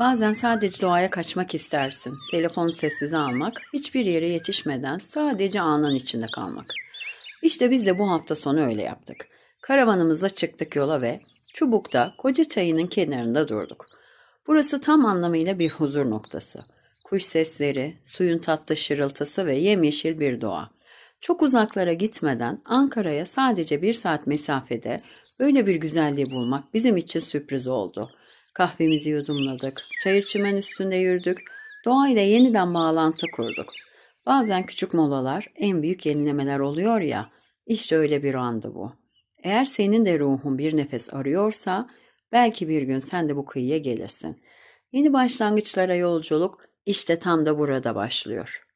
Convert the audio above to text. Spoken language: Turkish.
Bazen sadece doğaya kaçmak istersin. Telefonu sessize almak, hiçbir yere yetişmeden sadece anın içinde kalmak. İşte biz de bu hafta sonu öyle yaptık. Karavanımızla çıktık yola ve Çubuk'ta koca çayının kenarında durduk. Burası tam anlamıyla bir huzur noktası. Kuş sesleri, suyun tatlı şırıltısı ve yemyeşil bir doğa. Çok uzaklara gitmeden Ankara'ya sadece bir saat mesafede böyle bir güzelliği bulmak bizim için sürpriz oldu. Kahvemizi yudumladık, çayır çimen üstünde yürüdük, doğayla yeniden bağlantı kurduk. Bazen küçük molalar en büyük yenilemeler oluyor ya, işte öyle bir andı bu. Eğer senin de ruhun bir nefes arıyorsa, belki bir gün sen de bu kıyıya gelirsin. Yeni başlangıçlara yolculuk işte tam da burada başlıyor.